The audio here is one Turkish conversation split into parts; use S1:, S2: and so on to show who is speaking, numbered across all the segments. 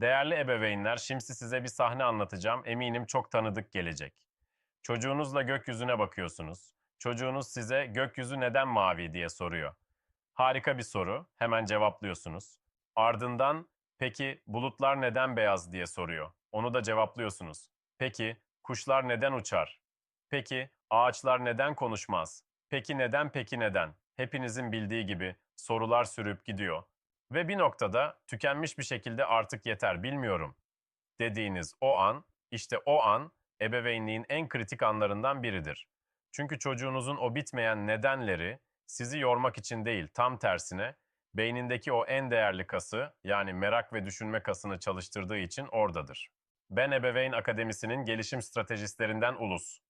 S1: Değerli ebeveynler, şimdi size bir sahne anlatacağım. Eminim çok tanıdık gelecek. Çocuğunuzla gökyüzüne bakıyorsunuz. Çocuğunuz size gökyüzü neden mavi diye soruyor. Harika bir soru. Hemen cevaplıyorsunuz. Ardından peki bulutlar neden beyaz diye soruyor. Onu da cevaplıyorsunuz. Peki kuşlar neden uçar? Peki ağaçlar neden konuşmaz? Peki neden peki neden? Hepinizin bildiği gibi sorular sürüp gidiyor. Ve bir noktada tükenmiş bir şekilde artık yeter bilmiyorum dediğiniz o an, işte o an ebeveynliğin en kritik anlarından biridir. Çünkü çocuğunuzun o bitmeyen nedenleri sizi yormak için değil, tam tersine beynindeki o en değerli kası yani merak ve düşünme kasını çalıştırdığı için oradadır. Ben Ebeveyn Akademisi'nin gelişim stratejistlerinden Ulus.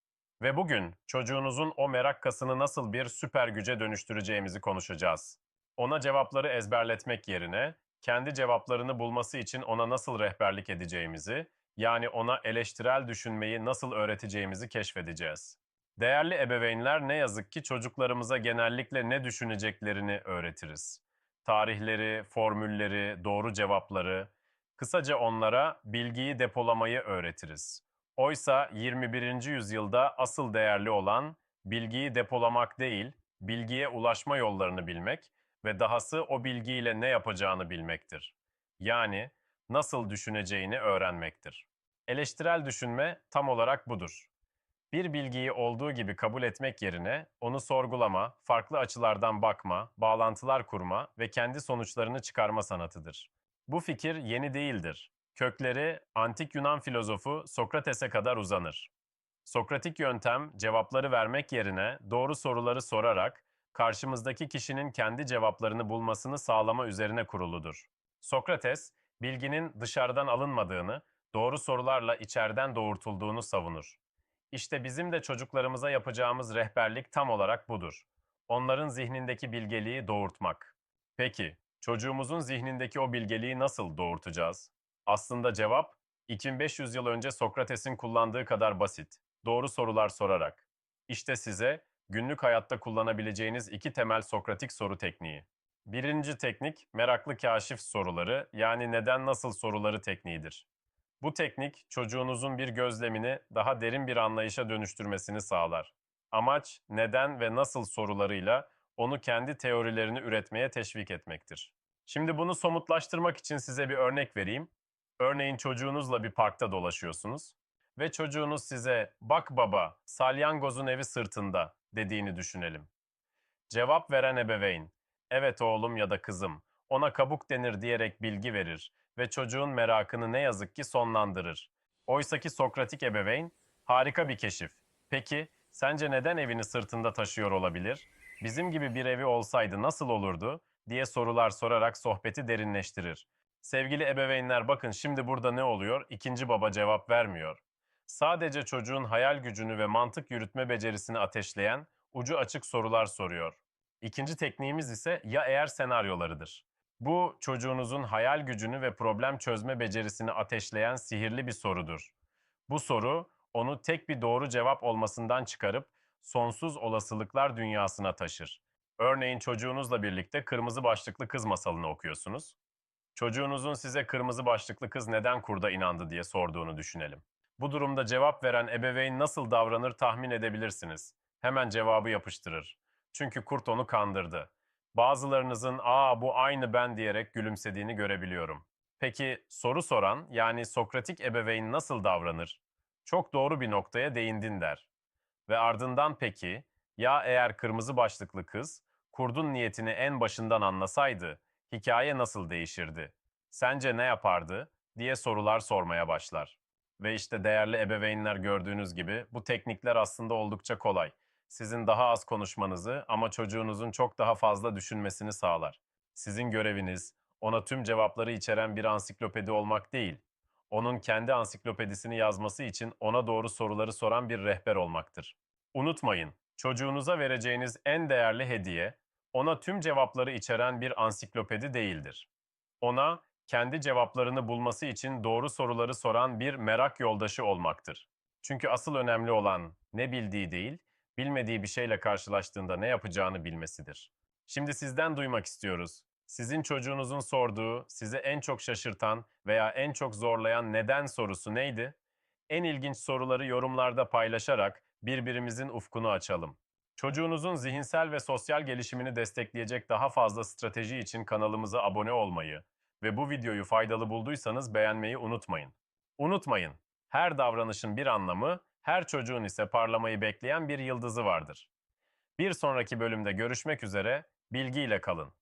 S1: Ve bugün çocuğunuzun o merak kasını nasıl bir süper güce dönüştüreceğimizi konuşacağız. Ona cevapları ezberletmek yerine kendi cevaplarını bulması için ona nasıl rehberlik edeceğimizi, yani ona eleştirel düşünmeyi nasıl öğreteceğimizi keşfedeceğiz. Değerli ebeveynler ne yazık ki çocuklarımıza genellikle ne düşüneceklerini öğretiriz. Tarihleri, formülleri, doğru cevapları, kısaca onlara bilgiyi depolamayı öğretiriz. Oysa 21. yüzyılda asıl değerli olan bilgiyi depolamak değil, bilgiye ulaşma yollarını bilmek ve dahası o bilgiyle ne yapacağını bilmektir. Yani nasıl düşüneceğini öğrenmektir. Eleştirel düşünme tam olarak budur. Bir bilgiyi olduğu gibi kabul etmek yerine onu sorgulama, farklı açılardan bakma, bağlantılar kurma ve kendi sonuçlarını çıkarma sanatıdır. Bu fikir yeni değildir. Kökleri antik Yunan filozofu Sokrates'e kadar uzanır. Sokratik yöntem cevapları vermek yerine doğru soruları sorarak karşımızdaki kişinin kendi cevaplarını bulmasını sağlama üzerine kuruludur. Sokrates, bilginin dışarıdan alınmadığını, doğru sorularla içeriden doğurtulduğunu savunur. İşte bizim de çocuklarımıza yapacağımız rehberlik tam olarak budur. Onların zihnindeki bilgeliği doğurtmak. Peki, çocuğumuzun zihnindeki o bilgeliği nasıl doğurtacağız? Aslında cevap, 2500 yıl önce Sokrates'in kullandığı kadar basit. Doğru sorular sorarak. İşte size günlük hayatta kullanabileceğiniz iki temel Sokratik soru tekniği. Birinci teknik, meraklı kaşif soruları yani neden nasıl soruları tekniğidir. Bu teknik çocuğunuzun bir gözlemini daha derin bir anlayışa dönüştürmesini sağlar. Amaç neden ve nasıl sorularıyla onu kendi teorilerini üretmeye teşvik etmektir. Şimdi bunu somutlaştırmak için size bir örnek vereyim. Örneğin çocuğunuzla bir parkta dolaşıyorsunuz ve çocuğunuz size "Bak baba, salyangozun evi sırtında." dediğini düşünelim. Cevap veren ebeveyn, "Evet oğlum ya da kızım, ona kabuk denir." diyerek bilgi verir ve çocuğun merakını ne yazık ki sonlandırır. Oysaki Sokratik ebeveyn, harika bir keşif. Peki, sence neden evini sırtında taşıyor olabilir? Bizim gibi bir evi olsaydı nasıl olurdu? diye sorular sorarak sohbeti derinleştirir. Sevgili ebeveynler bakın şimdi burada ne oluyor? İkinci baba cevap vermiyor. Sadece çocuğun hayal gücünü ve mantık yürütme becerisini ateşleyen ucu açık sorular soruyor. İkinci tekniğimiz ise ya eğer senaryolarıdır. Bu çocuğunuzun hayal gücünü ve problem çözme becerisini ateşleyen sihirli bir sorudur. Bu soru onu tek bir doğru cevap olmasından çıkarıp sonsuz olasılıklar dünyasına taşır. Örneğin çocuğunuzla birlikte kırmızı başlıklı kız masalını okuyorsunuz. Çocuğunuzun size kırmızı başlıklı kız neden kurda inandı diye sorduğunu düşünelim. Bu durumda cevap veren ebeveyn nasıl davranır tahmin edebilirsiniz. Hemen cevabı yapıştırır. Çünkü kurt onu kandırdı. Bazılarınızın ''Aa bu aynı ben'' diyerek gülümsediğini görebiliyorum. Peki soru soran yani Sokratik ebeveyn nasıl davranır? Çok doğru bir noktaya değindin der. Ve ardından peki ya eğer kırmızı başlıklı kız kurdun niyetini en başından anlasaydı hikaye nasıl değişirdi? Sence ne yapardı? diye sorular sormaya başlar. Ve işte değerli ebeveynler gördüğünüz gibi bu teknikler aslında oldukça kolay. Sizin daha az konuşmanızı ama çocuğunuzun çok daha fazla düşünmesini sağlar. Sizin göreviniz ona tüm cevapları içeren bir ansiklopedi olmak değil. Onun kendi ansiklopedisini yazması için ona doğru soruları soran bir rehber olmaktır. Unutmayın, çocuğunuza vereceğiniz en değerli hediye ona tüm cevapları içeren bir ansiklopedi değildir. Ona kendi cevaplarını bulması için doğru soruları soran bir merak yoldaşı olmaktır. Çünkü asıl önemli olan ne bildiği değil, bilmediği bir şeyle karşılaştığında ne yapacağını bilmesidir. Şimdi sizden duymak istiyoruz. Sizin çocuğunuzun sorduğu, sizi en çok şaşırtan veya en çok zorlayan neden sorusu neydi? En ilginç soruları yorumlarda paylaşarak birbirimizin ufkunu açalım. Çocuğunuzun zihinsel ve sosyal gelişimini destekleyecek daha fazla strateji için kanalımıza abone olmayı ve bu videoyu faydalı bulduysanız beğenmeyi unutmayın. Unutmayın, her davranışın bir anlamı, her çocuğun ise parlamayı bekleyen bir yıldızı vardır. Bir sonraki bölümde görüşmek üzere, bilgiyle kalın.